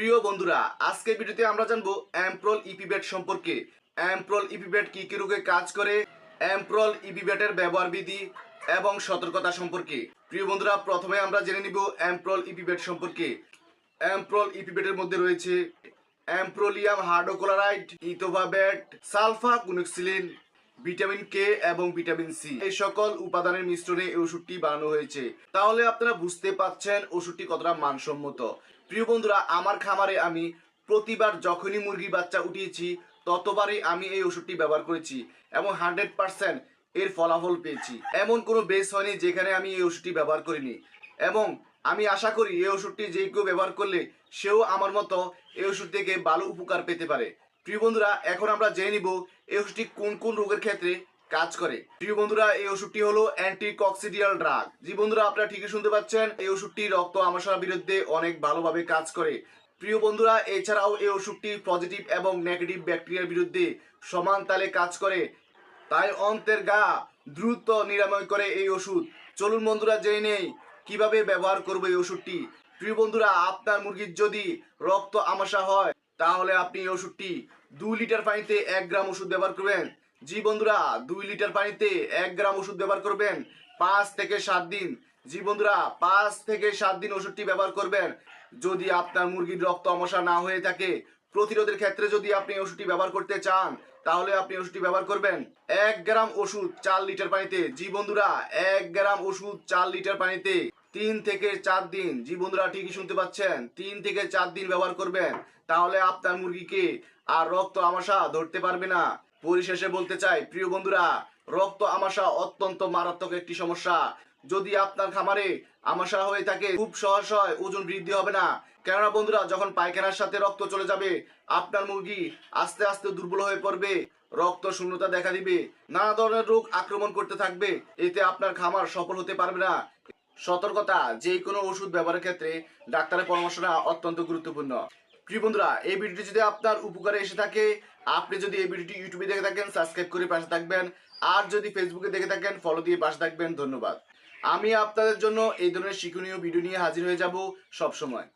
প্রিয় বন্ধুরা আজকে ভিডিওতে আমরা জানব অ্যাম্প্রল ইপিবেট সম্পর্কে। অ্যাম্প্রল ইপিবেট কি কি রোগে কাজ করে, অ্যাম্প্রল ইপিবেটের ব্যবহার বিধি এবং সতর্কতা সম্পর্কে। প্রিয় বন্ধুরা, প্রথমে আমরা জেনে নিব অ্যাম্প্রল ইপিবেট সম্পর্কে। অ্যাম্প্রল ইপিবেটের মধ্যে রয়েছে অ্যাম্প্রোলিয়াম হার্ডোকোলারাইড, ইথোভাবেট সালফা কুনুক্সিলিন ভিটামিন কে এবং ভিটামিন সি এই সকল উপাদানের মিশ্রণে এই ওষুধটি বানানো হয়েছে। তাহলে আপনারা বুঝতে পাচ্ছেন ওষুধটি কতটা মানসম্মত। প্রিয় বন্ধুরা, আমার খামারে আমি প্রতিবার যখনই মুরগির বাচ্চা উঠিয়েছি, ততবারই আমি এই ওষুধটি ব্যবহার করেছি এবং হান্ড্রেড পার্সেন্ট এর ফলাফল পেয়েছি। এমন কোনো বেস হয়নি যেখানে আমি এই ওষুধটি ব্যবহার করিনি। এবং আমি আশা করি এই ওষুধটি যে কেউ ব্যবহার করলে সেও আমার মতো এই ওষুধ থেকে ভালো উপকার পেতে পারে। প্রিয় বন্ধুরা, এখন আমরা জেনে নিব এই ওষুধটি কোন কোন রোগের ক্ষেত্রে কাজ করে। প্রিয় বন্ধুরা, এই ওষুধটি হলো অ্যান্টি কক্সিডিয়াল ড্রাগ জি বন্ধুরা, আপনারা ঠিকই শুনতে পাচ্ছেন, এই ওষুধটি রক্ত আমাশার বিরুদ্ধে অনেক ভালোভাবে কাজ করে। প্রিয় বন্ধুরা, এছাড়াও এই ওষুধটি পজিটিভ এবং নেগেটিভ ব্যাকটেরিয়ার বিরুদ্ধে সমান তালে কাজ করে। তাই অন্তের গা দ্রুত নিরাময় করে এই ওষুধ। চলুন বন্ধুরা, জেনে নেই কীভাবে ব্যবহার করব এই ওষুধটি। প্রিয় বন্ধুরা, আপনার মুরগির যদি রক্ত আমাশা হয় তাহলে আপনি এই ওষুধটি দুই লিটার পানিতে এক গ্রাম ওষুধ ব্যবহার করবেন। জি বন্ধুরা, দুই লিটার পানিতে এক গ্রাম ওষুধ ব্যবহার করবেন। পাঁচ থেকে সাত দিন। জি বন্ধুরা, পাঁচ থেকে সাত দিন ওষুধটি ব্যবহার করবেন। যদি আপনার মুরগির রক্ত আমাশা না হয়ে থাকে, প্রতিরোধের ক্ষেত্রে যদি আপনি ওষুধটি ব্যবহার করতে চান, তাহলে আপনি ওষুধটি ব্যবহার করবেন। এক গ্রাম ওষুধ চার লিটার পানিতে। জি বন্ধুরা, এক গ্রাম ওষুধ চার লিটার পানিতে। তিন থেকে চার দিন। জি বন্ধুরা, ঠিকই শুনতে পাচ্ছেন। তিন থেকে চার দিন ব্যবহার করবেন। তাহলে আপনার মুরগিকে আর রক্ত আমাশা ধরতে পারবে না। পরিশেষে বলতে চাই, প্রিয় বন্ধুরা, রক্ত আমাশা অত্যন্ত মারাত্মক একটি সমস্যা। যদি আপনার খামারে আমাশা হয়ে থাকে, খুব সহজ হয়, ওজন বৃদ্ধি হবে না। কেননা বন্ধুরা, যখন পায়খানার সাথে রক্ত চলে যাবে, আপনার মুরগি আস্তে আস্তে দুর্বল হয়ে পড়বে। রক্ত শূন্যতা দেখা দিবে। নানা ধরনের রোগ আক্রমণ করতে থাকবে। এতে আপনার খামার সফল হতে পারবে না। সতর্কতা যে কোনো ওষুধ ব্যবহারের ক্ষেত্রে ডাক্তারের পরামর্শ নেওয়া অত্যন্ত গুরুত্বপূর্ণ। প্রিয় বন্ধুরা, এই ভিডিওটি যদি আপনার উপকারে এসে থাকে, আপনি যদি এই ভিডিওটি ইউটিউবে দেখে থাকেন, সাবস্ক্রাইব করে পাশে থাকবেন। আর যদি ফেসবুকে দেখে থাকেন, ফলো দিয়ে পাশে থাকবেন। ধন্যবাদ। আমি আপনাদের জন্য এই ধরনের শিক্ষণীয় ভিডিও নিয়ে হাজির হয়ে যাব সব সময়